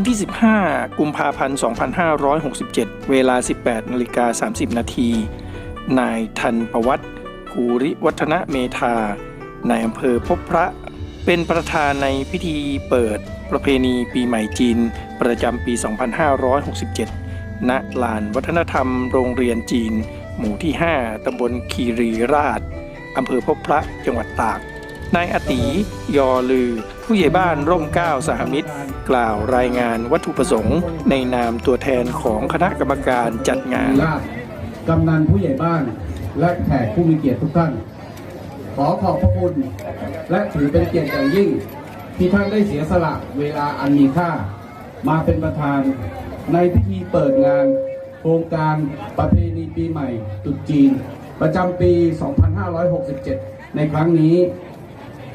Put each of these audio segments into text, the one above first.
วันที่ 15 กุมภาพันธ์ 2567 เวลา 18นาฬิกา30 นาที นายทันประวัติภูริวัฒนเมธา นายอำเภอพบพระ เป็นประธานในพิธีเปิดประเพณีปีใหม่จีน ประจำปี 2567 ณ ลานวัฒนธรรมโรงเรียนจีน หมู่ที่ 5ตำบลคีรีราชอำเภอพบพระ จังหวัดตาก นายอติยอลือ ผู้ใหญ่บ้านร่มเก้าสหมิตร กล่าวรายงานวัตถุประสงค์ ในนามตัวแทนของคณะกรรมการจัดงาน กำนันผู้ใหญ่บ้านและแขกผู้มีเกียรติทุกท่าน ขอขอบพระคุณและถือเป็นเกียรติอย่างยิ่ง ที่ท่านได้เสียสละเวลาอันมีค่า มาเป็นประธาน ในพิธีเปิดงาน โครงการประเพณีปีใหม่ตรุษจีน ประจำปี 2567 ในครั้งนี้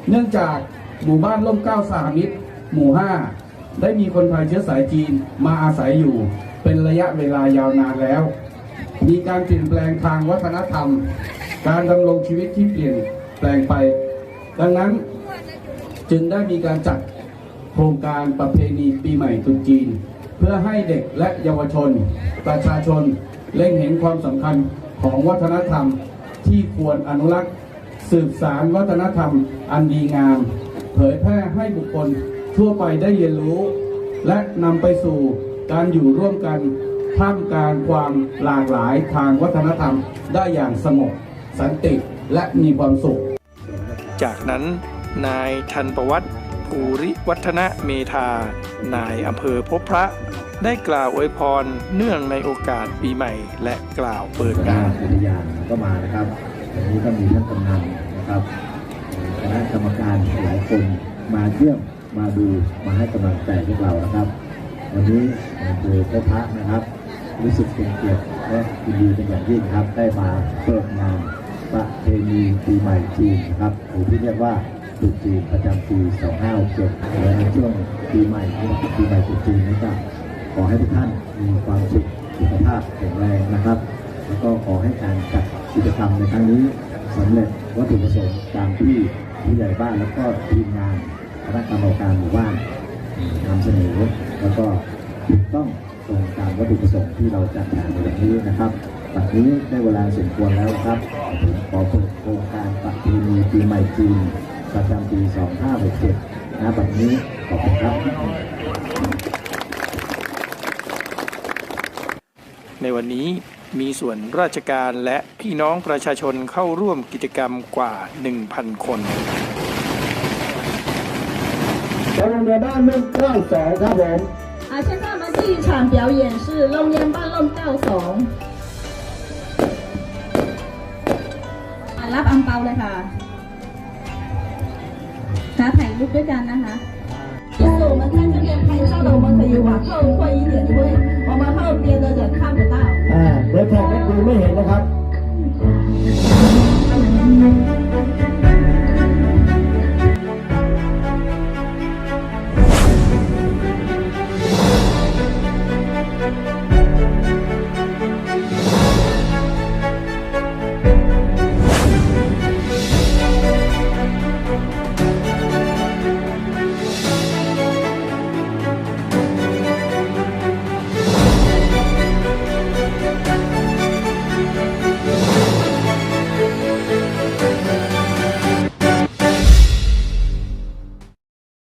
เนื่องจากหมู่บ้านร่มเก้าสหมิตร หมู่ 5 ได้มีคนไทยเชื้อสายจีนมาอาศัยอยู่ เป็นระยะเวลายาวนานแล้ว มีการเปลี่ยนแปลงทางวัฒนธรรม การดำรงชีวิตที่เปลี่ยนแปลงไป ดังนั้นจึงได้มีการจัดโครงการประเพณีปีใหม่ตรุษจีน เพื่อให้เด็กและเยาวชน ประชาชนเล็งเห็นความสำคัญของวัฒนธรรมที่ควรอนุรักษ์ สืบสารวัฒนธรรมอันดีงาม เผยแพร่ให้บุคคลทั่วไปได้เรียนรู้ และนำไปสู่การอยู่ร่วมกันท่ามกลางความหลากหลายทางวัฒนธรรมได้อย่างสงบสันติและมีความสุข จากนั้นนายทันประวัติภูริวัฒนเมธา นายอำเภอพบพระ ได้กล่าวอวยพรเนื่องในโอกาสปีใหม่ และกล่าวเปิดคณะงานอุทยานก็มานะครับ วันนี้ก็มีท่านกำนันนะครับคณะกรรมการหลายคนมาเยี่ยมมาดูมาให้กำลังใจพวกเรานะครับ วันนี้อำเภอพบพระนะครับ รู้สึกเป็นเกียรติและยินดีเป็นอย่างยิ่งครับ ได้มาเปิดงานประเพณีปีใหม่จีนนะครับหรือที่เรียกว่าตรุษจีนประจำปี2567และในช่วงปีใหม่ที่ปีใหม่ตรุษจีนนี้ก็ขอให้ทุกท่านมีความสุขสุขภาพแข็งแรงนะครับ ก็ขอให้การจัดกิจกรรมในครั้งนี้สำเร็จวัตถุประสงค์ตามที่ผู้ใหญ่บ้านแล้วก็ทีมงานคณะกรรมการหมู่บ้านนำเสนอแล้วก็ถูกต้องตรงตามวัตถุประสงค์ที่เราจัดงานในวันนี้นะครับบัดนี้ได้เวลาสมควรแล้วครับผมขอเปิดโครงการประเพณีปีใหม่จีนประจำปี 2567ณบัดนี้ขอบคุณครับ ในวันนี้ มีส่วนราชการและพี่น้องประชาชนเข้าร่วมกิจกรรมกว่า 1,000 คน โรงเรียนบ้านเมืองเก้าสองครับผม 啊，现在我们第一场表演是龙烟伴龙告怂。อ่ะรับอังเปาเลยค่ะค่ะถ่ายรูปด้วยกันนะคะ就是我们在这边拍照的，我们可以往后退一点，因为我们后边的人看不到。